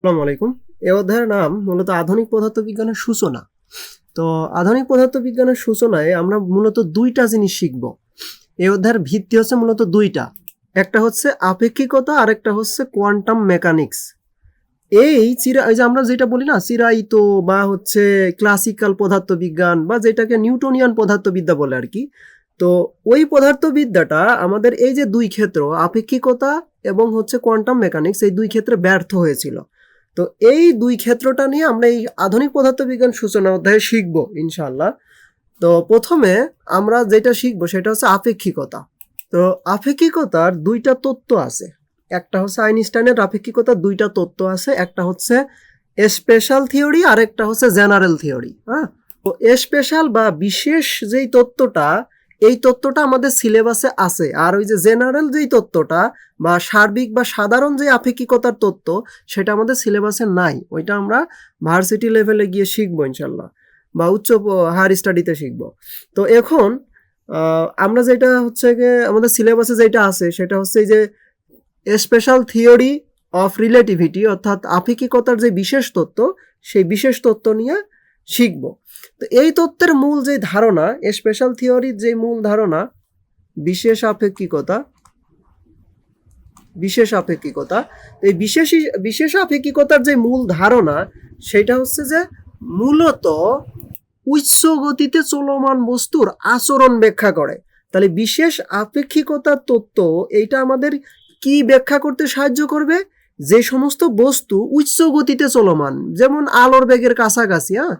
আসসালামু আলাইকুম। এ অধ্যায়ের নাম মূলত আধুনিক পদার্থবিজ্ঞানের সূচনা। তো আধুনিক পদার্থবিজ্ঞানের সূচনায় আমরা মূলত দুইটা জিনিস শিখব। এই অধ্যায়ের ভিত্তি হচ্ছে মূলত দুইটা। একটা হচ্ছে আপেক্ষিকতা আর একটা হচ্ছে কোয়ান্টাম মেকানিক্স। এই চিরা এই যে আমরা যেটা বলি না, চিরায়িত বা হচ্ছে ক্লাসিক্যাল পদার্থবিজ্ঞান বা যেটাকে নিউটনিয়ান পদার্থবিদ্যা বলে আর কি, তো ওই পদার্থবিদ্যাটা আমাদের এই যে দুই ক্ষেত্র, আপেক্ষিকতা এবং হচ্ছে কোয়ান্টাম মেকানিক্স, এই দুই ক্ষেত্রে ব্যর্থ হয়েছিল। তো এই দুই ক্ষেত্রটা নিয়ে আমরা এই আধুনিক পদার্থবিজ্ঞান সূচনা অধ্যায়ে শিখব ইনশাল্লাহ তো প্রথমে আমরা যেটা শিখব সেটা হচ্ছে আপেক্ষিকতা। তো আপেক্ষিকতার দুইটা তত্ত্ব আছে। একটা হচ্ছে আইনস্টাইনের আপেক্ষিকতার দুইটা তত্ত্ব আছে। একটা হচ্ছে স্পেশাল থিওরি আর একটা হচ্ছে জেনারেল থিওরি হ্যাঁ? তো স্পেশাল বা বিশেষ যেই তত্ত্বটা এই তত্ত্বটা আমাদের সিলেবাসে আছে। আর ওই যে জেনারেল যেই তত্ত্বটা বা সার্বিক বা সাধারণ যে আপেক্ষিকতার তত্ত্ব, সেটা আমাদের সিলেবাসে নাই। ওইটা আমরা ভার্সিটি লেভেলে গিয়ে শিখব ইনশাল্লাহ বা উচ্চ হায়ার স্টাডিতে শিখব। তো এখন আমরা যেটা হচ্ছে গিয়ে আমাদের সিলেবাসে যেটা আছে, সেটা হচ্ছে যে স্পেশাল থিওরি অফ রিলেটিভিটি অর্থাৎ আপেক্ষিকতার যে বিশেষ তত্ত্ব, সেই বিশেষ তত্ত্ব নিয়ে শিখব। তো এই তত্ত্বের মূল যে ধারণা স্পেশাল থিওরির যে মূল ধারণা, বিশেষ আপেক্ষিকতা বিশেষ আপেক্ষিকতা এই বিশেষ বিশেষ আপেক্ষিকতার যে মূল ধারণা, সেটা হচ্ছে যে মূলত উচ্চ গতিতে চলমান বস্তুর আচরণ ব্যাখ্যা করে। তাহলে বিশেষ আপেক্ষিকতার তত্ত্ব, এইটা আমাদের কি ব্যাখ্যা করতে সাহায্য করবে? যে সমস্ত বস্তু উচ্চ গতিতে চলমান, যেমন আলোর বেগের কাছাকাছি হ্যাঁ?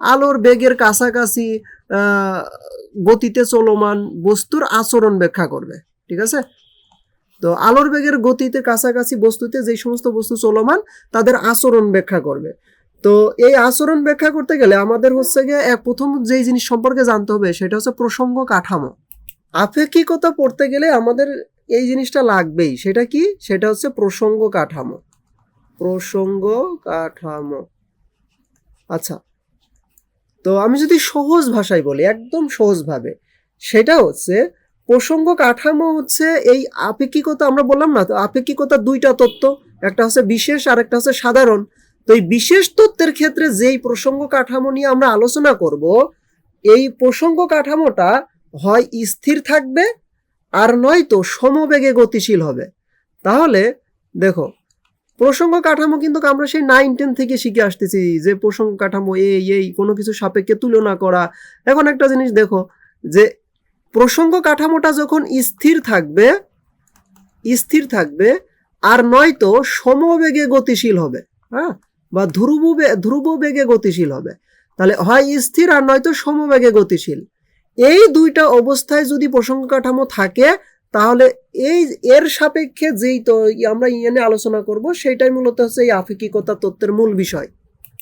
আলোর বেগের কাছাকাছি গতিতে চলমান বস্তুর আচরণ ব্যাখ্যা করবে, ঠিক আছে? তো আলোর বেগের গতিতে কাছাকাছি বস্তুতে যে সমস্ত বস্তু চলমান, তাদের আচরণ ব্যাখ্যা করবে। তো এই আচরণ ব্যাখ্যা করতে গেলে আমাদের হচ্ছে গিয়ে এক প্রথম যেই জিনিস সম্পর্কে জানতে হবে, সেটা হচ্ছে প্রসঙ্গ কাঠামো। আপেক্ষিকতা পড়তে গেলে আমাদের এই জিনিসটা লাগবেই, সেটা কি? সেটা হচ্ছে প্রসঙ্গ কাঠামো। প্রসঙ্গ কাঠামো। আচ্ছা তো আমি যদি সহজ ভাষায় বলি, একদম সহজভাবে, সেটা হচ্ছে প্রসঙ্গ কাঠামো হচ্ছে এই আপেক্ষিকতা আমরা বললাম না, তো আপেক্ষিকতার দুইটা তত্ত্ব, একটা হচ্ছে বিশেষ আর একটা হচ্ছে সাধারণ। তো এই বিশেষ তত্ত্বের ক্ষেত্রে যেই প্রসঙ্গ কাঠামো নিয়ে আমরা আলোচনা করব, এই প্রসঙ্গ কাঠামোটা হয় স্থির থাকবে আর নয়তো সমবেগে গতিশীল হবে। তাহলে দেখো প্রসঙ্গ কাঠামো কিন্তু আমরা সেই নাইন টেন থেকে শিখে আসতেছি যে প্রসঙ্গ কাঠামো, এই এই, কোনো কিছু সাপেক্ষে তুলনা করা। এখন একটা জিনিস দেখো যে প্রসঙ্গ কাঠামোটা যখন স্থির থাকবে স্থির থাকবে, আর নয়তো সমবেগে গতিশীল হবে হ্যাঁ? বা ধ্রুব ধ্রুব বেগে গতিশীল হবে। তাহলে হয় স্থির আর নয়তো সমবেগে গতিশীল। এই দুইটা অবস্থায় যদি প্রসঙ্গ কাঠামো থাকে তাহলে এই এর সাপেক্ষে যেই তো আমরা ইয়েনে আলোচনা করব সেটাই মূলত হচ্ছে এই আপেক্ষিকতা তত্ত্বের মূল বিষয়।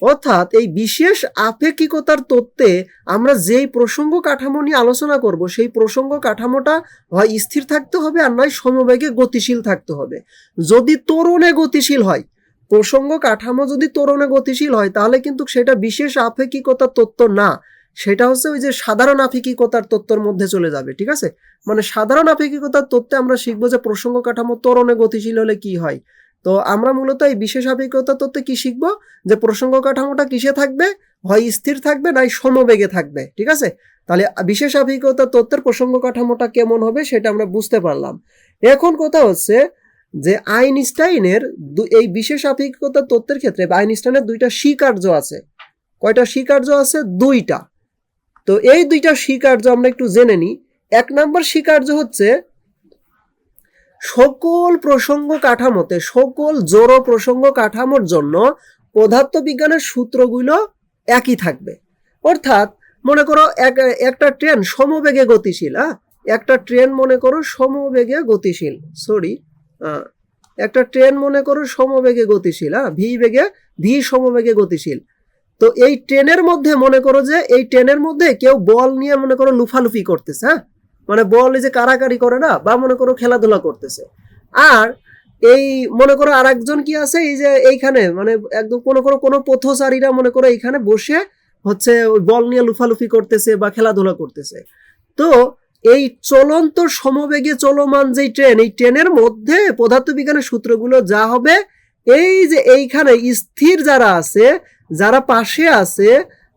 অর্থাৎ এই বিশেষ আপেক্ষিকতার তত্ত্বে আমরা যেই প্রসঙ্গ কাঠামো নিয়ে আলোচনা করব, সেই প্রসঙ্গ কাঠামোটা হয় স্থির থাকতে হবে আর নয় সমবেগে গতিশীল থাকতে হবে। যদি তরুণে গতিশীল হয়, প্রসঙ্গ কাঠামো যদি তরুণে গতিশীল হয়, তাহলে কিন্তু সেটা বিশেষ আপেক্ষিকতার তত্ত্ব না। সেটা হচ্ছে ওই যে সাধারণ আপেক্ষিকতার তত্ত্বর মধ্যে চলে যাবে, ঠিক আছে? মানে সাধারণ আপেক্ষিকতার তত্ত্বে আমরা শিখব যে প্রসঙ্গ কাঠামো তরণে গতিশীল হলে কি হয়। তো আমরা মূলত এই বিশেষ আপেক্ষিকতার তত্ত্বে কি শিখব? যে প্রসঙ্গ কাঠামোটা কিসে থাকবে? হয় স্থির থাকবে নাই সমবেগে থাকবে, ঠিক আছে? তাহলে বিশেষ আপেক্ষিকতার তত্ত্বের প্রসঙ্গ কাঠামোটা কেমন হবে সেটা আমরা বুঝতে পারলাম। এখন কথা হচ্ছে যে আইনস্টাইনের এই বিশেষ আপেক্ষিকতার তত্ত্বের ক্ষেত্রে আইনস্টাইনের দুইটা স্বীকার্য আছে। কয়টা স্বীকার্য আছে? দুইটা। তো এই দুইটা স্বীকার্য আমরা একটু জেনে নিই। এক নম্বর স্বীকার্য হচ্ছে, সকল প্রসঙ্গ কাঠামোতে, সকল জড় প্রসঙ্গ কাঠামোর জন্য পদার্থবিজ্ঞানের সূত্রগুলো একই থাকবে। অর্থাৎ মনে করো এক, একটা ট্রেন সমবেগে গতিশীল হ্যাঁ একটা ট্রেন মনে করো সমবেগে গতিশীল সরি একটা ট্রেন মনে করো সমবেগে গতিশীল হ্যাঁ ভি বেগে, ভি সমবেগে গতিশীল। তো এই ট্রেনের মধ্যে মনে করো যে, এই ট্রেনের মধ্যে কেউ বল নিয়ে মনে করো লুফালুফি করতেছে হ্যাঁ? মানে বল যে কারাকারি করে না, বা মনে করো খেলাধুলা করতেছে। আর এই মনে করো আর একজন কি আছে, এই যে এইখানে মানে একদম কোনো কোনো কোনো পথচারীরা মনে করো এইখানে বসে হচ্ছে বল নিয়ে লুফালুফি করতেছে বা খেলাধুলা করতেছে। তো এই চলন্ত সমবেগে চলমান যে ট্রেন, এই ট্রেনের মধ্যে পদার্থবিজ্ঞানের সূত্রগুলো যা হবে এই যে এইখানে স্থির যারা আছে, যারা পাশে আছে,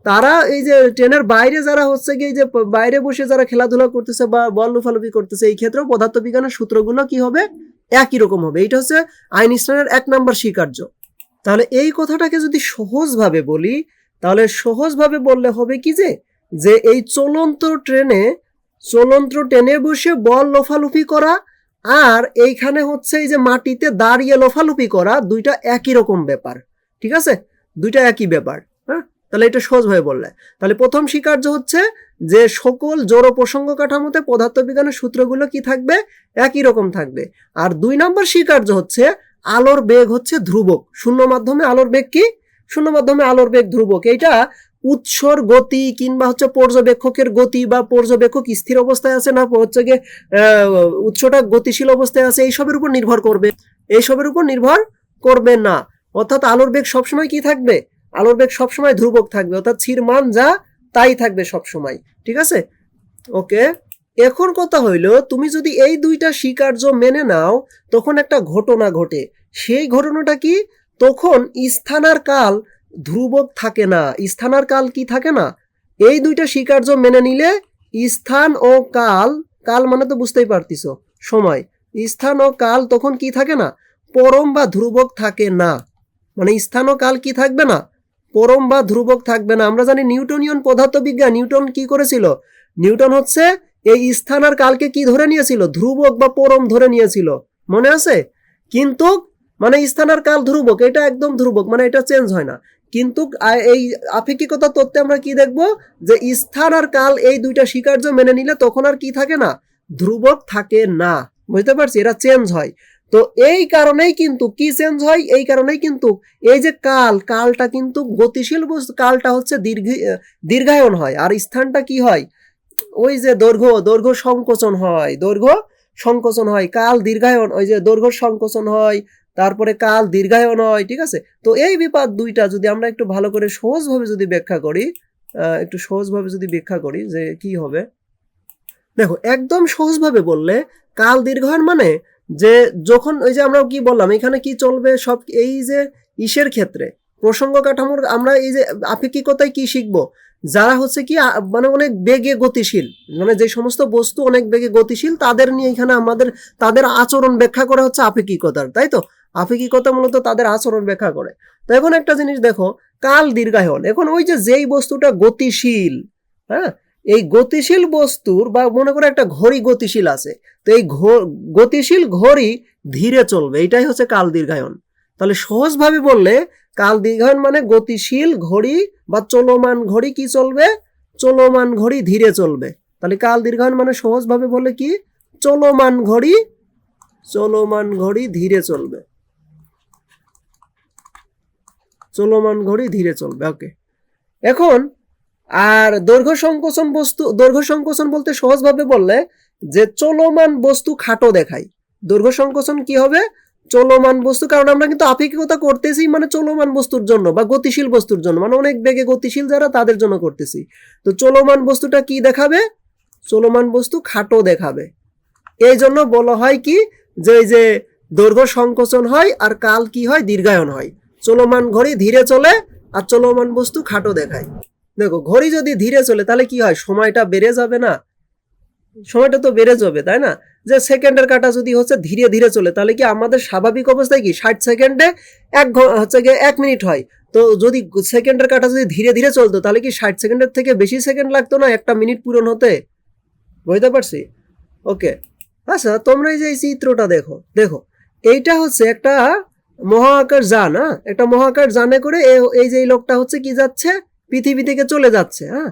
তারা এই যে ট্রেনের বাইরে যারা হচ্ছে কি যে বাইরে বসে যারা খেলাধুলা করতেছে বা বল লুফালুফি করতেছে, এই ক্ষেত্রেও পদার্থবিজ্ঞানের সূত্রগুলো কি হবে? একই রকম হবে। এইটা হচ্ছে আইনস্টাইনের এক নাম্বার স্বীকার্য। তাহলে এই কথাটাকে যদি সহজভাবে বলি, তাহলে সহজভাবে বললে হবে কি যে যে এই চলন্ত ট্রেনে চলন্ত ট্রেনে বসে বল লোফালুফি করা আর এইখানে হচ্ছে এই যে মাটিতে দাঁড়িয়ে লোফালুফি করা দুইটা একই রকম ব্যাপার, ঠিক আছে? দুইটা একই ব্যাপার হ্যাঁ? তাহলে এটা সহজভাবে বললে। তাহলে প্রথম স্বীকার্য হচ্ছে যে সকল জড় প্রসঙ্গ কাঠামোতে পদার্থবিজ্ঞানের সূত্রগুলো কি থাকবে? একই রকম থাকবে। আর দুই নম্বর স্বীকার্য হচ্ছে আলোর বেগ হচ্ছে ধ্রুবক। শূন্য মাধ্যমে আলোর বেগ কি? শূন্য মাধ্যমে আলোর বেগ ধ্রুবক। এইটা উৎসর গতি কিংবা হচ্ছে পর্যবেক্ষকের গতি বা পর্যবেক্ষক স্থির অবস্থায় আছে না, হচ্ছে গিয়ে উৎসটা গতিশীল অবস্থায় আছে, এইসবের উপর নির্ভর করবে। এইসবের উপর নির্ভর করবে না। অর্থাৎ আলোর বেগ সবসময় কি থাকবে? আলোর বেগ সবসময় ধ্রুবক থাকবে। অর্থাৎ স্থির মান যা, তাই থাকবে সবসময়। ঠিক আছে? ওকে? এখন কথা হইল, তুমি যদি এই দুইটা স্বীকার্য মেনে নাও, তখন একটা ঘটনা ঘটে। সেই ঘটনাটা কি? তখন স্থান আর কাল ধ্রুবক থাকে না স্থান আর কাল কি থাকে না? এই দুইটা স্বীকার্য মেনে নিলে স্থান ও কাল কাল মানে তো বুঝতেই পারতিস, সময়। স্থান ও কাল তখন কি থাকে না? পরম বা ধ্রুবক থাকে না। মানে স্থান ও কাল কি থাকবে না? পরম বা ধ্রুবক থাকবে না। আমরা জানি নিউটনিয়ন পদার্থবিজ্ঞান নিউটন কি করেছিল? নিউটন হচ্ছে এই স্থান আর কালকে কি ধরে নিয়েছিল? ধ্রুবক বা পরম ধরে নিয়েছিল। মনে আছে? কিন্তু মানে স্থান আর কাল ধ্রুবক, এটা একদম ধ্রুবক মানে এটা চেঞ্জ হয় না। কিন্তু এই আপেক্ষিকতা তত্ত্বে আমরা কি দেখব? যে স্থান আর কাল এই দুইটা স্বীকার্য মেনে নিলে তখন আর কি থাকে না? ধ্রুবক থাকে না। বুঝতে পারছি? এটা চেঞ্জ হয়। তো এই কারণেই কিন্তু কি চেঞ্জ হয়? এই কারণেই কিন্তু এই যে কাল, কালটা কিন্তু গতিশীল বস্তু কালটা হচ্ছে দীর্ঘ, দীর্ঘায়ন হয়। আর স্থানটা কি হয়? ওই যে দৈর্ঘ্য দৈর্ঘ্য সংকোচন হয়। দৈর্ঘ্য সংকোচন হয়, কাল দীর্ঘায়ন, ওই যে দৈর্ঘ্য সংকোচন হয় তারপরে কাল দীর্ঘায়ন নয়, ঠিক আছে? তো এই বিপাদ দুইটা যদি আমরা একটু ভালো করে সহজভাবে যদি ব্যাখ্যা করি একটু সহজভাবে যদি ব্যাখ্যা করি যে কি হবে? দেখো, একদম সহজভাবে বললে কাল দীর্ঘায়ন মানে যে যখন ওই যে আমরা কি বললাম, এখানে কি চলবে, সব এই যে ইসের ক্ষেত্রে প্রসঙ্গ কাঠামোর আমরা এই যে আপেক্ষিকতায় কি শিখব? যারা হচ্ছে কি মানে অনেক বেগে গতিশীল মানে যে সমস্ত বস্তু অনেক বেগে গতিশীল, তাদের নিয়ে এখানে আমাদের, তাদের আচরণ ব্যাখ্যা করা হচ্ছে আপেক্ষিকতার, তাই তো? আপেক্ষিকতা মূলত তাদের আচরণ ব্যাখ্যা করে। তো এখন একটা জিনিস দেখো, কাল দীর্ঘায়ন। এখন ওই যে যেই বস্তুটা গতিশীল হ্যাঁ? এই গতিশীল বস্তুর বা মনে করো একটা ঘড়ি গতিশীল আছে, তো এই গতিশীল ঘড়ি ধীরে চলবে। এটাই হচ্ছে কাল দীর্ঘায়ন। তাহলে সহজভাবে বললে কাল দীর্ঘায়ন মানে গতিশীল ঘড়ি বা চলমান ঘড়ি কি চলবে? চলমান ঘড়ি ধীরে চলবে। তাহলে কাল দীর্ঘায়ন মানে সহজভাবে বলে কি? চলমান ঘড়ি চলমান ঘড়ি ধীরে চলবে। চলমান ঘড়ি ধীরে চলবে ওকে এখন, আর দৈর্ঘ্য সংকোচন বস্তু, দৈর্ঘ্য সংকোচন বলতে সহজভাবে বললে যে চলমান বস্তু খাটো দেখায়। দৈর্ঘ্য সংকোচন কি হবে? চলমান বস্তু, কারণ আমরা কিন্তু আপেক্ষিকতা করতেছি মানে চলমান বস্তুর জন্য বা গতিশীল বস্তুর জন্য মানে অনেক বেগে গতিশীল যারা তাদের জন্য করতেছি। তো চলমান বস্তুটা কি দেখাবে? চলমান বস্তু খাটো দেখাবে। এই জন্য বলা হয় কি, যে এই যে দৈর্ঘ্য সংকোচন হয় আর কাল কি হয়? দীর্ঘায়ন হয়। চলমান ঘড়ি ধীরে চলে আর চলমান বস্তু খাটো দেখায়। দেখো, ঘড়ি যদি ধীরে চলে, তাহলে কি হয়? সময়টা বেড়ে যাবে না। সময়টা তো বেড়ে যাবে, তাই না? যে সেকেন্ডের কাটা যদি হচ্ছে ধীরে ধীরে চলে, তাহলে কি আমাদের স্বাভাবিক অবস্থায় কি? ষাট সেকেন্ডে এক হচ্ছে গিয়ে এক মিনিট হয়। তো যদি সেকেন্ডের কাটা যদি ধীরে ধীরে চলতো, তাহলে কি ষাট সেকেন্ডের থেকে বেশি সেকেন্ড লাগতো না একটা মিনিট পূরণ হতে? বুঝতে পারছি? ওকে। আচ্ছা তোমরা এই যে এই চিত্রটা দেখো। দেখো, এইটা হচ্ছে একটা মহাকাশ যান হ্যাঁ? একটা মহাকাশ জানে করে এই যে এই লোকটা হচ্ছে কি যাচ্ছে? পৃথিবী থেকে চলে যাচ্ছে হ্যাঁ?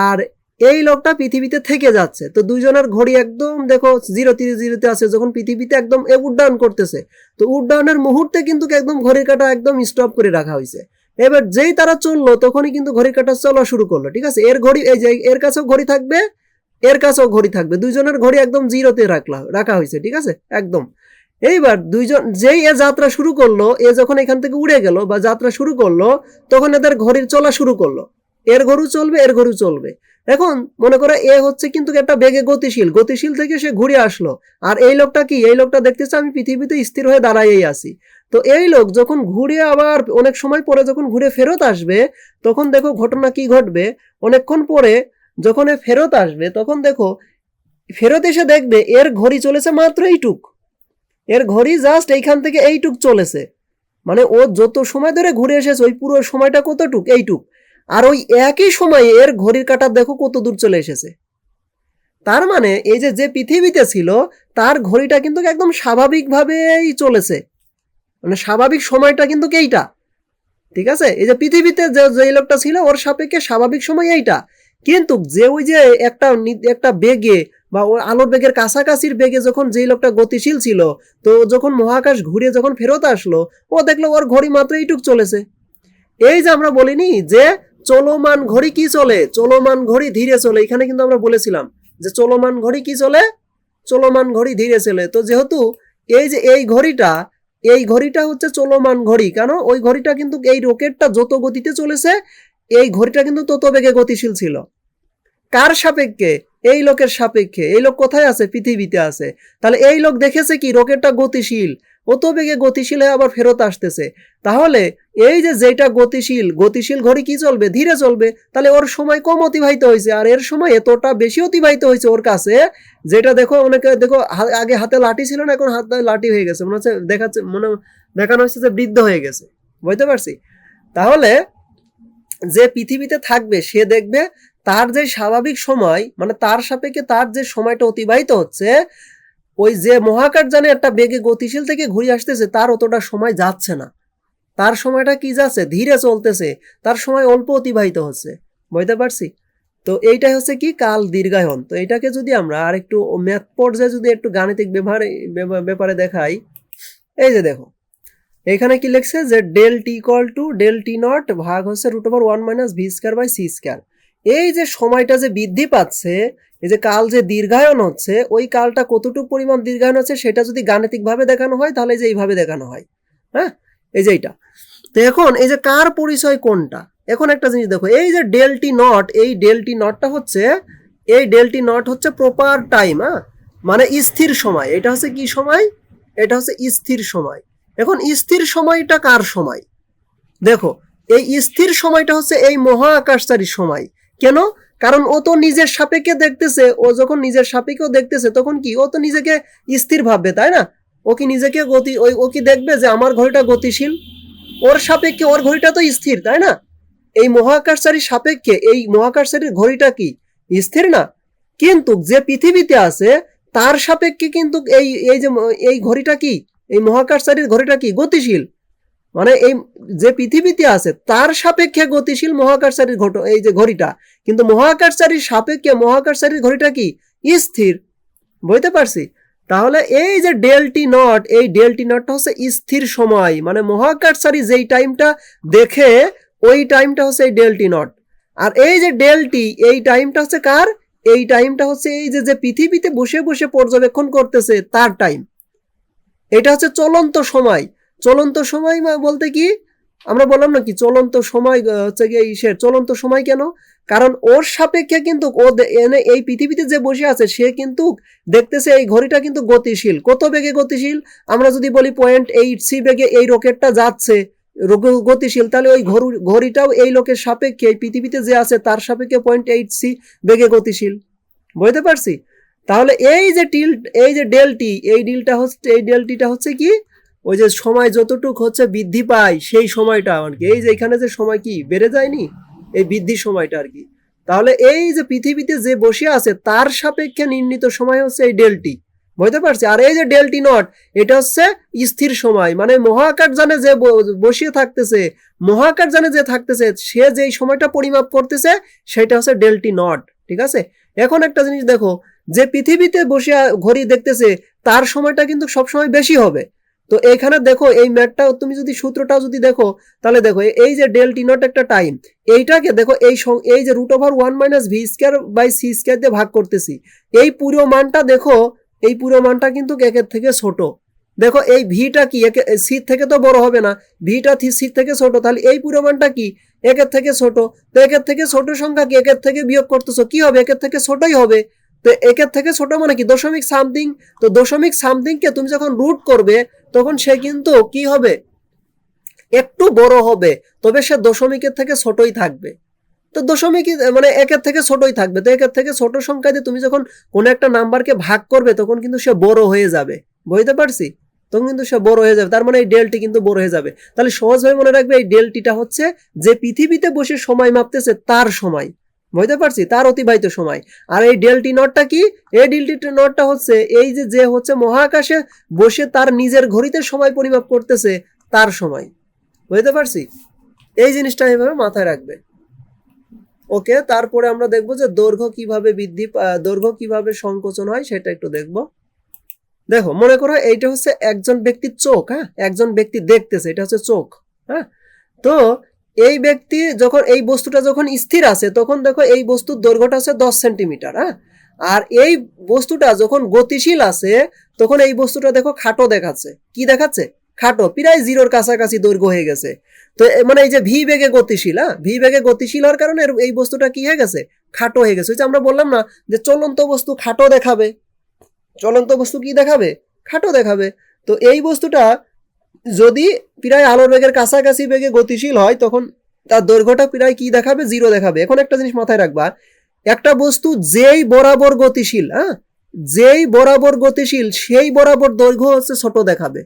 আর এই লোকটা পৃথিবীতে থেকে যাচ্ছে। তো দুইজনের ঘড়ি একদম, দেখো জিরো তিরিশ জিরোতে আছে, যখন পৃথিবীতে একদম উড্ডয়ন করতেছে, তো উড্ডয়নের মুহূর্তে কিন্তু একদম ঘড়ির কাটা একদম স্টপ করে রাখা হয়েছে। এবার যেই তারা চলল, তখনই কিন্তু ঘড়ির কাটা চলা শুরু করল, ঠিক আছে? এর ঘড়ি, এই যে, এর কাছেও ঘড়ি থাকবে, এর কাছেও ঘড়ি থাকবে। দুইজনের ঘড়ি একদম জিরোতে রাখলা, রাখা হয়েছে, ঠিক আছে? একদম। এইবার দুইজন, যেই এ যাত্রা শুরু করল, এ যখন এখান থেকে উড়ে গেল বা যাত্রা শুরু করল, তখন এদের ঘড়ির চলা শুরু করল। এর ঘড়ু চলবে, এর ঘড়ু চলবে। এখন মনে করো এ হচ্ছে কিন্তু একটা বেগে গতিশীল। গতিশীল থেকে সে ঘুরে আসলো। আর এই লোকটা কি? এই লোকটা দেখতেছে আমি পৃথিবীতে স্থির হয়ে দাঁড়াইয়েই আছি। তো এই লোক যখন ঘুরে আবার অনেক সময় পরে যখন ঘুরে ফেরত আসবে, তখন দেখো ঘটনা কি ঘটবে? অনেকক্ষণ পরে যখন এ ফেরত আসবে, তখন দেখো ফেরত এসে দেখবে এর ঘড়ি চলেছে মাত্র এইটুক। এর ঘড়ি জাস্ট এইখান থেকে এইটুক চলেছে। মানে ও যত সময় ধরে ঘুরে এসেছে, ওই পুরো সময়টা কতটুক? এইটুক। আর ওই একই সময়ে এর ঘড়ির কাঁটা দেখো কত দূর চলে এসেছে। তার মানে এই যে যে পৃথিবীতে ছিল, তার ঘড়িটা কিন্তু একদম স্বাভাবিকভাবেই চলেছে। মানে স্বাভাবিক সময়টা কিন্তু এইটা। ঠিক আছে? এই যে পৃথিবীতে যে যে লোকটা ছিল, ওর সাপেক্ষে স্বাভাবিক সময় এইটা। কিন্তু যে ওই যে একটা একটা বেগে বা ওর আলোর বেগের কাছাকাছির বেগে যখন যেই লোকটা গতিশীল ছিল, তো যখন মহাকাশ ঘুরে যখন ফেরত আসলো, ও দেখল ওর ঘড়ি মাত্র এইটুক চলেছে। এই যে আমরা বলিনি যে চলমান ঘড়ি কি চলে? চলমান ঘড়ি ধীরে চলে। এখানে কিন্তু আমরা বলেছিলাম যে চলমান ঘড়ি কি চলে? চলমান ঘড়ি ধীরে চলে। তো যেহেতু এই যে এই ঘড়িটা এই ঘড়িটা হচ্ছে চলমান ঘড়ি, কেন? ওই ঘড়িটা কিন্তু এই রকেটটা যত গতিতে চলেছে, এই ঘড়িটা কিন্তু তত বেগে গতিশীল ছিল। কার সাপেক্ষে? এই লোকের সাপেক্ষে, এই লোক কোথায় আছে? পৃথিবীতে আছে। তাহলে এই লোক দেখেছে কি? রকেটটা গতিশীল। অত বেগে গতিশীল হয়ে আবার ফেরত আসতেছে। তাহলে এই যে যেটা গতিশীল গতিশীল ঘড়ি কি চলবে? ধীরে চলবে। তাহলে ওর সময় কম অতিবাহিত হয়েছে। আর এর সময় এতটা বেশি অতিবাহিত হয়েছে ওর কাছে, যেটা দেখো অনেকে, দেখো আগে হাতে লাঠি ছিল না, এখন হাতে লাঠি হয়ে গেছে। মনে হচ্ছে দেখাচ্ছে, মনে দেখানো হচ্ছে যে বৃদ্ধ হয়ে গেছে। বুঝতে পারছি? তাহলে যে পৃথিবীতে থাকবে, সে দেখবে তার যে স্বাভাবিক সময় মানে তার সাপেক্ষে তার যে সময়টা অতিবাহিত হচ্ছে, ওই যে মহাকাশ জানে একটা বেগে গতিশীল থেকে ঘুরে আসতেছে, তার অতটা সময় যাচ্ছে না। তার সময়টা কি যাচ্ছে? ধীরে চলতেছে। তার সময় অল্প অতিবাহিত হচ্ছে। বুঝতে পারছি? তো এইটাই হচ্ছে কি? কাল দীর্ঘায়ন। তো এটাকে যদি আমরা আর একটু ম্যাথ পর্যায়ে যদি একটু গাণিতিক ব্যবহারে ব্যাপারে দেখাই, এই যে দেখো, এখানে কি লিখছে যে del T equal to del T not ভাগ হচ্ছে root over one minus V square by C square. এই যে সময়টা যে বৃদ্ধি পাচ্ছে, এই যে কাল যে দীর্ঘায়ন হচ্ছে, ওই কালটা কতটুকু পরিমাণ দীর্ঘায়ন হচ্ছে সেটা যদি গাণিতিকভাবে দেখানো হয়, তাহলে যে এইভাবে দেখানো হয়। হ্যাঁ? এই যে এইটা। তো এখন এই যে কার পরিচয় কোনটা? এখন একটা জিনিস দেখো, এই যে ডেলটি নট, এই ডেলটি নটটা হচ্ছে, এই ডেলটি নট হচ্ছে প্রপার টাইম হ্যাঁ? মানে স্থির সময়। এটা হচ্ছে কি সময়? এটা হচ্ছে স্থির সময়। এখন স্থির সময়টা কার সময়? দেখো, এই স্থির সময়টা হচ্ছে এই মহাকাশচারী সময়। কেন? কারণ ও তো নিজের সাপেক্ষে দেখতেছে, ও যখন নিজের সাপেক্ষেও দেখতেছে, তখন কি ও তো নিজেকে স্থির ভাববে, তাই না? ও কি নিজেকে গতি ওই ও কি দেখবে যে আমার ঘড়িটা গতিশীল? ওর সাপেক্ষে ওর ঘড়িটা তো স্থির, তাই না? এই মহাকাশচারীর সাপেক্ষে এই মহাকাশচারীর ঘড়িটা কি? স্থির না? কিন্তু যে পৃথিবীতে আছে, তার সাপেক্ষে কিন্তু এই এই যে এই ঘড়িটা কি? এই মহাকাশচারীর ঘড়িটা কি? গতিশীল। মানে এই যে পৃথিবীতে আছে, তার সাপেক্ষে গতিশীল মহাকাশচারীর ঘট, এই যে ঘড়িটা, কিন্তু মহাকাশচারীর সাপেক্ষে মহাকাশচারীর ঘড়িটা কি? স্থির। বুঝতে পারছি? তাহলে এই যে ডেলটি নট, এই ডেলটি নটটা হচ্ছে স্থির সময় মানে মহাকাশচারী যেই টাইমটা দেখে, ওই টাইমটা হচ্ছে এই ডেলটি নট। আর এই যে ডেলটি, এই টাইমটা হচ্ছে কার? এই টাইমটা হচ্ছে এই যে যে পৃথিবীতে বসে বসে পর্যবেক্ষণ করতেছে, তার টাইম। এটা হচ্ছে চলন্ত সময়। চলন্ত সময় বলতে কি? আমরা বললাম না কি? চলন্ত সময় হচ্ছে গিয়ে ইসের চলন্ত সময় কেন? কারণ ওর সাপেক্ষে কিন্তু ও এনে এই পৃথিবীতে যে বসে আছে, সে কিন্তু দেখতেছে এই ঘড়িটা কিন্তু গতিশীল। কত বেগে গতিশীল? আমরা যদি বলি পয়েন্ট এইট সি বেগে এই রকেটটা যাচ্ছে গতিশীল, তাহলে ওই ঘড়ু- ঘড়িটাও এই লোকের সাপেক্ষে, এই পৃথিবীতে যে আছে, তার সাপেক্ষে পয়েন্ট এইট সি বেগে গতিশীল। বুঝতে পারছি? তাহলে এই যে টিল এই যে ডেলটি এই ডিলটা হচ্ছে, এই ডেলটিটা হচ্ছে কি? ওই যে সময় যতটুক হচ্ছে বৃদ্ধি পায়, সেই সময়টা আর কি। এই যে এখানে যে সময় কি বেড়ে যায়নি? এই বৃদ্ধির সময়টা আর কি। তাহলে এই যে পৃথিবীতে যে বসে আছে, তার সাপেক্ষে নির্ণীত সময় হচ্ছে এই ডেলটি। বুঝতে পারছি? আর এই যে ডেলটি নট, এটা হচ্ছে স্থির সময়। মানে মহাকাশ জানে যে বসিয়ে থাকতেছে, মহাকাশ জানে যে থাকতেছে, সে যেই সময়টা পরিমাপ করতেছে, সেটা হচ্ছে ডেলটি নট। ঠিক আছে? এখন একটা জিনিস দেখো, যে পৃথিবীতে বসে ঘড়ি দেখতেছে, তার সময়টা কিন্তু সবসময় বেশি হবে। তো এখানে দেখো, এই ম্যাটটা, তুমি যদি সূত্রটা যদি দেখো, তাহলে দেখো, এই যে ডেল টি নট একটা টাইম, এইটাকে দেখো, এই এই যে root over one minus V square by C square দিয়ে ভাগ করতেছি। এই পুরো মানটা দেখো, এই পুরো মানটা কিন্তু একের থেকে ছোট। দেখো, এই ভিটা কি, একে সি থেকে তো বড় হবে না, ভিটা সি থেকে ছোট, তাহলে এই পুরো মানটা কি, একের থেকে ছোট। তো একের থেকে ছোট সংখ্যা কি, একের থেকে বিয়োগ করতেছো, কি হবে, একের থেকে ছোটই হবে। তো একের থেকে ছোট মানে কি, দশমিক সামথিং, তো দশমিক সামথিংকে তুমি যখন রুট করবে তখন সে কিন্তু কি হবে? একটু বড় হবে। তবে সে দশমিকের থেকে ছোটই থাকবে। তো দশমিক মানে একের থেকে ছোটই থাকবে। তো একের থেকে ছোট সংখ্যা দিয়ে তুমি যখন কোনো একটা নাম্বারকে ভাগ করবে, তখন কিন্তু সে বড় হয়ে যাবে। বুঝতে পারছি? তখন কিন্তু সে বড় হয়ে যাবে। তার মানে এই ডেলটি কিন্তু বড় হয়ে যাবে। তাহলে সহজভাবে মনে রাখবে এই ডেলটিটা হচ্ছে যে পৃথিবীতে বসে সময় মাপতেছে তার সময়। বুঝতে পারছি? তার অতিবাহিত সময়। আর এই ডেলটি নটটা কি? এই ডেলটি নটটা হচ্ছে এই যে যে হচ্ছে মহাকাশে বসে তার নিজের ঘড়িতে সময় পরিমাপ করতেছে, তার সময়। বুঝতে পারছি? এই জিনিসটা এইভাবে মাথায় রাখবে। ওকে, তারপরে আমরা দেখব যে দৈর্ঘ্য কীভাবে বৃদ্ধি দৈর্ঘ্য কীভাবে সংকোচন হয়, সেটা একটু দেখব। দেখো, মনে করো এইটা হচ্ছে একজন ব্যক্তির চোখ হ্যাঁ? একজন ব্যক্তি দেখতেছে, এটা হচ্ছে চোখ হ্যাঁ? তো এই ব্যক্তি যখন এই বস্তুটা যখন স্থির আছে, তখন দেখো এই বস্তুর দৈর্ঘ্যটা হচ্ছে দশ সেন্টিমিটার হ্যাঁ? আর এই বস্তুটা যখন গতিশীল আছে, তখন এই বস্তুটা দেখো খাটো দেখাচ্ছে। কি দেখাচ্ছে? খাটো, প্রায় জিরোর কাছাকাছি দৈর্ঘ্য হয়ে গেছে। তো মানে এই যে ভি বেগে গতিশীল হ্যাঁ? ভি বেগে গতিশীল হওয়ার কারণে এই বস্তুটা কি হয়ে গেছে? খাটো হয়ে গেছে। ওই যে আমরা বললাম না যে চলন্ত বস্তু খাটো দেখাবে। চলন্ত বস্তু কি দেখাবে? খাটো দেখাবে। তো এই বস্তুটা যদি প্রায় আলোর বেগের কাছাকাছি বেগে গতিশীল হয়, তখন তার দৈর্ঘ্যটা প্রায় কি দেখাবে? জিরো দেখাবে। এখন একটা জিনিস মাথায় রাখবা, একটা বস্তু যেই বরাবর গতিশীল হ্যাঁ? যেই বরাবর গতিশীল, সেই বরাবর দৈর্ঘ্য হচ্ছে ছোট দেখাবে।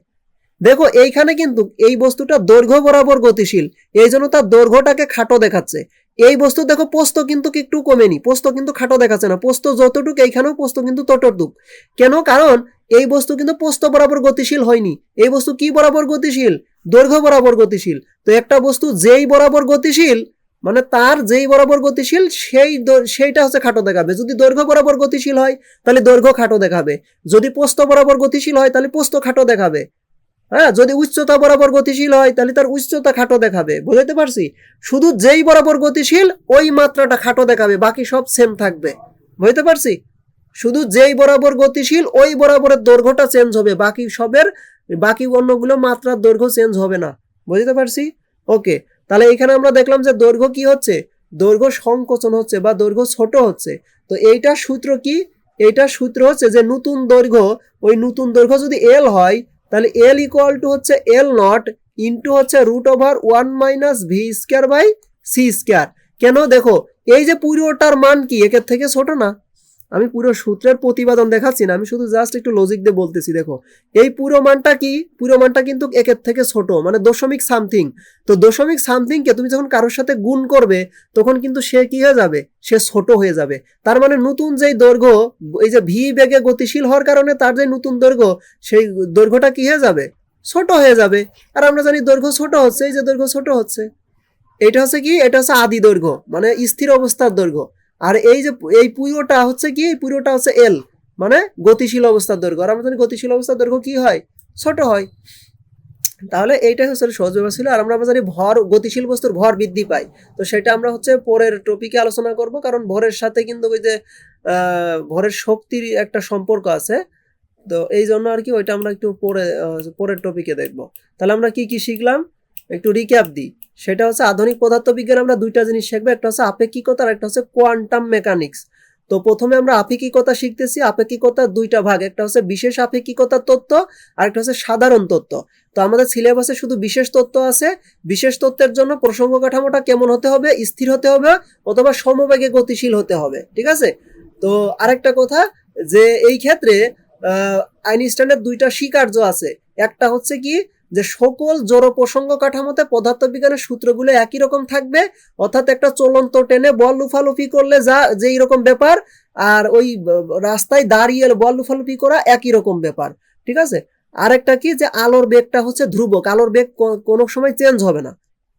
দেখো, এইখানে কিন্তু এই বস্তুটা দৈর্ঘ্য বরাবর গতিশীল, এই জন্য তার দৈর্ঘ্যটাকে খাটো দেখাচ্ছে। এই বস্তু দেখো, পোস্ত কিন্তু একটু কমেনি। পোস্ত কিন্তু খাটো দেখাচ্ছে না। পোস্ত যতটুক এইখানেও পোস্ত কিন্তু ততটুক। কেন? কারণ এই বস্তু কিন্তু পোস্ত বরাবর গতিশীল হয়নি। এই বস্তু কি বরাবর গতিশীল? দৈর্ঘ্য বরাবর গতিশীল। তো একটা বস্তু যেই বরাবর গতিশীল মানে তার যেই বরাবর গতিশীল, সেই সেইটা হচ্ছে খাটো দেখাবে। যদি দৈর্ঘ্য বরাবর গতিশীল হয়, তাহলে দৈর্ঘ্য খাটো দেখাবে। যদি পোস্ত বরাবর গতিশীল হয়, তাহলে পোস্ত খাটো দেখাবে। হ্যাঁ যদি উচ্চতা বরাবর গতিশীল হয়, তাহলে তার উচ্চতা খাটো দেখাবে। বুঝতে পারছি? শুধু যেই বরাবর গতিশীল, ওই মাত্রাটা খাটো দেখাবে, বাকি সব সেম থাকবে। বুঝতে পারছি? শুধু যেই বরাবর গতিশীল, ওই বরাবরের দৈর্ঘ্যটা চেঞ্জ হবে, বাকি সবের, বাকি অন্যগুলো মাত্রার দৈর্ঘ্য চেঞ্জ হবে না। বুঝতে পারছি? ওকে, তাহলে এখানে আমরা দেখলাম যে দৈর্ঘ্য কি হচ্ছে? দৈর্ঘ্য সংকোচন হচ্ছে বা দৈর্ঘ্য ছোট হচ্ছে। তো এইটা সূত্র কি? এইটা সূত্র হচ্ছে যে নতুন দৈর্ঘ্য, ওই নতুন দৈর্ঘ্য যদি এল হয় তাহলে এল ইকুয়াল টু হচ্ছে এল নট ইন্টু হচ্ছে root over one minus V square by C square কেন? দেখো, এই যে পুরোটার মান কি? একের থেকে ছোট না? আমি পুরো সূত্রের প্রতিপাদন দেখাচ্ছি না, আমি শুধু জাস্ট একটু লজিক দিয়ে বলতেছি, দেখো। এই পুরো মানটা কি? পুরো মানটা কিন্তু একের থেকে ছোট মানে দশমিক সামথিং তো দশমিক সামথিংকে তুমি যখন কারোর সাথে গুণ করবে, তখন কিন্তু সে কি হয়ে যাবে? সে ছোট হয়ে যাবে। তার মানে নতুন যেই দৈর্ঘ্য, এই যে ভি বেগে গতিশীল হওয়ার কারণে তার যে নতুন দৈর্ঘ্য, সেই দৈর্ঘ্যটা কি হয়ে যাবে? ছোট হয়ে যাবে। আর আমরা জানি দৈর্ঘ্য ছোট হচ্ছে, এই যে দৈর্ঘ্য ছোট হচ্ছে। এটা হচ্ছে কি? এটা হচ্ছে আদি দৈর্ঘ্য মানে স্থির অবস্থার দৈর্ঘ্য। আর এই যে এই পুরোটা হচ্ছে কি? এই পুরোটা হচ্ছে এল মানে গতিশীল অবস্থার দৈর্ঘ্য। আর আমরা জানি গতিশীল অবস্থার দৈর্ঘ্য কি হয়? ছোট হয়। তাহলে এইটাই হচ্ছে সহজ ব্যাপার ছিল। আর আমরা জানি ভর, গতিশীল বস্তুর ভর বৃদ্ধি পায়। তো সেটা আমরা হচ্ছে পরের টপিকে আলোচনা করব। কারণ ভরের সাথে কিন্তু ওই যে ভরের শক্তির একটা সম্পর্ক আছে। তো এই জন্য আর কি ওইটা আমরা একটু পরে পরের টপিকে দেখব। তাহলে আমরা কি কি শিখলাম? একটু রিক্যাপ দিই। সেটা হচ্ছে আধুনিক পদার্থবিজ্ঞান আমরা দুইটা জিনিস শিখব, একটা হচ্ছে আপেক্ষিকতা আর একটা হচ্ছে কোয়ান্টাম মেকানিক্স তো প্রথমে আমরা আপেক্ষিকতা শিখতেছি আপেক্ষিকতার দুইটা ভাগ, একটা হচ্ছে বিশেষ আপেক্ষিকতার তত্ত্ব আর একটা হচ্ছে সাধারণ তত্ত্ব। তো আমাদের সিলেবাসে শুধু বিশেষ তত্ত্ব আছে, বিশেষ তত্ত্বের জন্য প্রসঙ্গ কাঠামোটা কেমন হতে হবে, স্থির হতে হবে অথবা সমবেগে গতিশীল হতে হবে, ঠিক আছে? তো আরেকটা কথা যে এই ক্ষেত্রে আইনস্টাইনের দুইটা স্বীকার্য আছে। একটা হচ্ছে কি যে সকল জড় প্রসঙ্গ কাঠামোতে পদার্থবিজ্ঞানের সূত্রগুলো একই রকম থাকবে, অর্থাৎ একটা চলন্ত টেনে বল লুফালুফি করলে যা, যেই রকম ব্যাপার, আর ওই রাস্তায় দাঁড়িয়ে বল লুফালুফি করা একই রকম ব্যাপার, ঠিক আছে? আরেকটা কি যে আলোর বেগটা হচ্ছে ধ্রুবক, আলোর বেগ কোনো সময় চেঞ্জ হবে না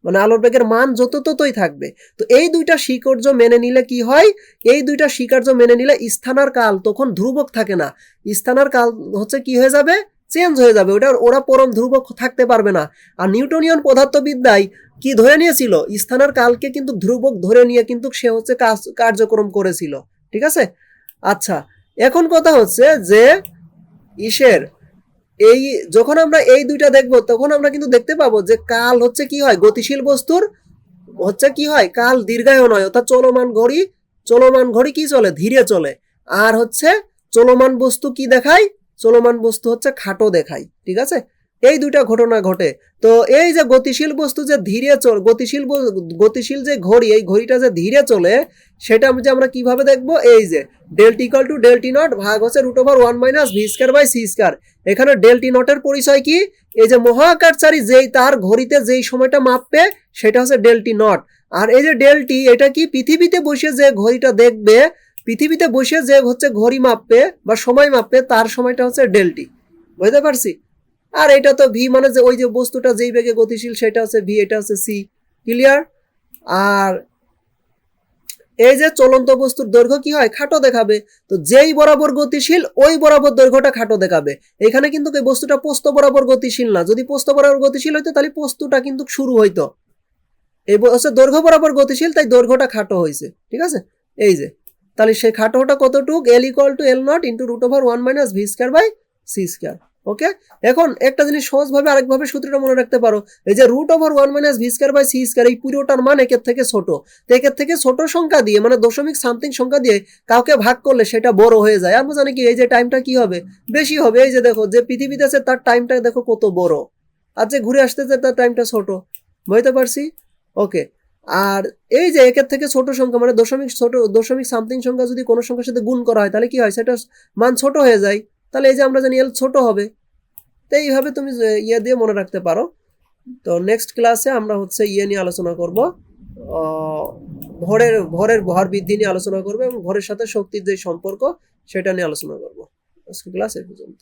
মানে আলোর বেগের মান যত ততই থাকবে। তো এই দুইটা স্বীকার্য মেনে নিলে কি হয়? এই দুইটা স্বীকার্য মেনে নিলে স্থানার কাল তখন ধ্রুবক থাকে না, স্থানার কাল হচ্ছে কি হয়ে যাবে? চেঞ্জ হয়ে যাবে ওটা ওরা পরম ধ্রুবক থাকতে পারবে না। আর নিউটনিয়ান পদার্থবিদ্যায় কি ধরে নিয়েছিল? স্থানের কালকে কিন্তু ধ্রুবক ধরে নিয়ে কিন্তু সে হচ্ছে কাজ, কার্যক্রম করেছিল। ঠিক আছে? আচ্ছা এখন কথা হচ্ছে যে ইসের এই, যখন আমরা এই দুইটা দেখব, তখন আমরা কিন্তু দেখতে পাবো যে কাল হচ্ছে কি হয়? গতিশীল বস্তুর হচ্ছে কি হয়? কাল দীর্ঘায়ু নয় অর্থাৎ চলমান ঘড়ি চলমান ঘড়ি কি চলে? ধীরে চলে। আর হচ্ছে চলমান বস্তু কি দেখায়? চলমান বস্তু হচ্ছে খাটো দেখায় ঠিক আছে? এই দুইটা ঘটনা ঘটে। তো এই যে গতিশীল বস্তু যে ধীরে চল, গতিশীল গতিশীল যে ঘড়ি, এই ঘড়িটা যে ধীরে চলে, সেটা যে আমরা কীভাবে দেখব? এই যে del T equal to del T not ভাগ হচ্ছে root over one minus V square by C square এখানে ডেল্টি নটের পরিচয় কি? এই যে মহাকারচারী যেই তার ঘড়িতে যেই সময়টা মাপবে, সেটা হচ্ছে ডেল্টি নট আর এই যে ডেল্টি এটা কি? পৃথিবীতে বসে যে ঘড়িটা দেখবে পৃথিবীতে বসে যে হচ্ছে ঘড়ি মাপবে বা সময় মাপবে, তার সময়টা হচ্ছে ডেল্টি। বুঝতে পারছি? আর এটা তো ভি মানে যে ওই যে বস্তুটা যেই বেগে গতিশীল, সেটা হচ্ছে ভি এটা হচ্ছে সি ক্লিয়ার আর এই যে চলন্ত বস্তুর দৈর্ঘ্য কি হয়? খাটো দেখাবে। তো যেই বরাবর গতিশীল, ওই বরাবর দৈর্ঘ্যটা খাটো দেখাবে। এখানে কিন্তু এই বস্তুটা পোস্ত বরাবর গতিশীল না। যদি পোস্ত বরাবর গতিশীল হইতো, তাহলে পোস্তটা কিন্তু শুরু হইতো। এই হচ্ছে দৈর্ঘ্য বরাবর গতিশীল, তাই দৈর্ঘ্যটা খাটো হয়েছে ঠিক আছে? এই যে। তাহলে সেই খাটোটা কতটুক? L equal to L not into root over one minus V square by C square okay এখন একটা জিনিস সহজভাবে আরেকভাবে সূত্রটা মনে রাখতে পারো। এই যে root over one minus V square by C square এই পুরোটার মান একের থেকে ছোট। তো একের থেকে ছোট সংখ্যা দিয়ে মানে দশমিক সামথিং সংখ্যা দিয়ে কাউকে ভাগ করলে সেটা বড় হয়ে যায়। আমরা জানি কি, এই যে টাইমটা কি হবে? বেশি হবে। এই যে দেখো, যে পৃথিবীতে আছে তার টাইমটা দেখো কত বড়। আর যে ঘুরে আসতেছে তার টাইমটা ছোট। বুঝতে পারছি? ওকে আর এই যে একের থেকে ছোট সংখ্যা মানে দশমিক ছোট, দশমিক সামথিং সংখ্যা যদি কোনো সংখ্যার সাথে গুণ করা হয়, তাহলে কি হয়? সেটা মান ছোট হয়ে যায়। তাহলে এই যে আমরা জানি এল ছোট হবে। তো এইভাবে তুমি ইয়ে দিয়ে মনে রাখতে পারো। তো নেক্সট ক্লাসে আমরা হচ্ছে ইয়ে নিয়ে আলোচনা করব। ভরের ভরের ভর বৃদ্ধি নিয়ে আলোচনা করব এবং ভরের সাথে শক্তির যে সম্পর্ক, সেটা নিয়ে আলোচনা করব। আজকে ক্লাস এই পর্যন্ত